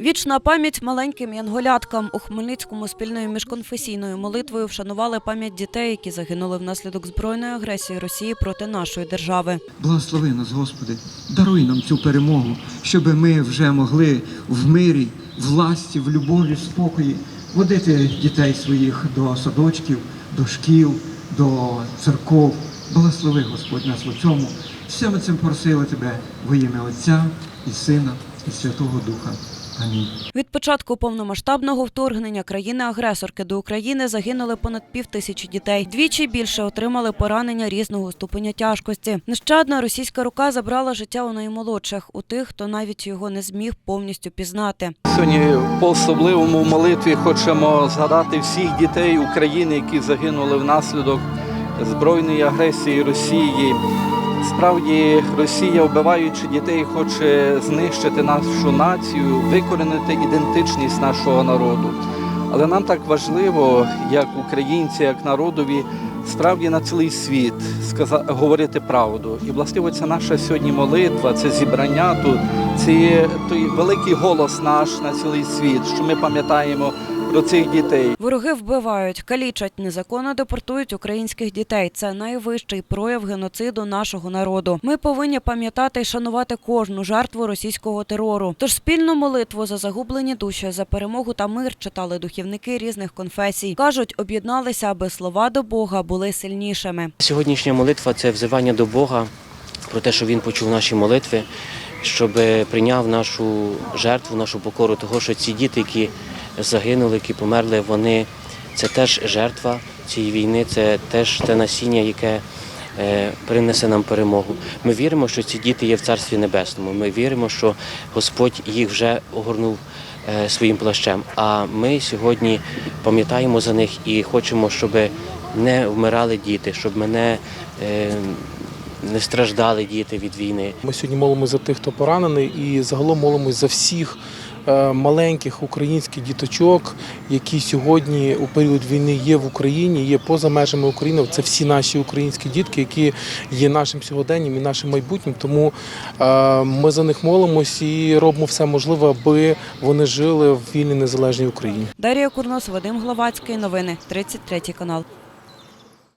Вічна пам'ять маленьким янголяткам у Хмельницькому спільною міжконфесійною молитвою вшанували пам'ять дітей, які загинули внаслідок збройної агресії Росії проти нашої держави. Благослови нас, Господи, даруй нам цю перемогу, щоб ми вже могли в мирі, власті, в любові, в спокої водити дітей своїх до садочків, до шкіл, до церков. Благослови, Господь, нас у цьому. Все ми цим просили Тебе во ім'я Отця і Сина, і Святого Духа. Амінь. Від початку повномасштабного вторгнення країни-агресорки до України загинули понад пів тисячі дітей. Двічі більше отримали поранення різного ступеня тяжкості. Нещадна російська рука забрала життя у наймолодших, у тих, хто навіть його не зміг повністю пізнати. Сьогодні по особливому молитві хочемо згадати всіх дітей України, які загинули внаслідок збройної агресії Росії. Справді Росія, вбиваючи дітей, хоче знищити нашу націю, викорінити ідентичність нашого народу. Але нам так важливо, як українці, як народові, справді на цілий світ говорити правду. І властиво ця наша сьогодні молитва, це зібрання тут, це той великий голос наш на цілий світ, що ми пам'ятаємо про цих дітей. Вороги вбивають, калічать, незаконно депортують українських дітей. Це найвищий прояв геноциду нашого народу. Ми повинні пам'ятати і шанувати кожну жертву російського терору. Тож спільну молитву за загублені душі, за перемогу та мир читали духівники різних конфесій. кажуть, об'єдналися, аби слова до Бога були сильнішими. Сьогоднішня молитва це взивання до Бога про те, що Він почув наші молитви, щоб прийняв нашу жертву, нашу покору, того, що ці діти, які загинули, які померли, вони це теж жертва цієї війни, це теж те насіння, яке е, принесе нам перемогу. Ми віримо, що ці діти є в Царстві Небесному. Ми віримо, що Господь їх вже огорнув е, своїм плащем. А ми сьогодні пам'ятаємо за них і хочемо, щоб не вмирали діти, щоб мене е, не страждали діти від війни. Ми сьогодні молимося за тих, хто поранений, і загалом молимося за всіх е, маленьких українських діточок, які сьогодні у період війни є в Україні, є поза межами України. Це всі наші українські дітки, які є нашим сьогоденням і нашим майбутнім. Тому е, ми за них молимось і робимо все можливе, аби вони жили в вільній незалежній Україні. Дар'я Курнос, Вадим Гловацький. Новини 33 канал.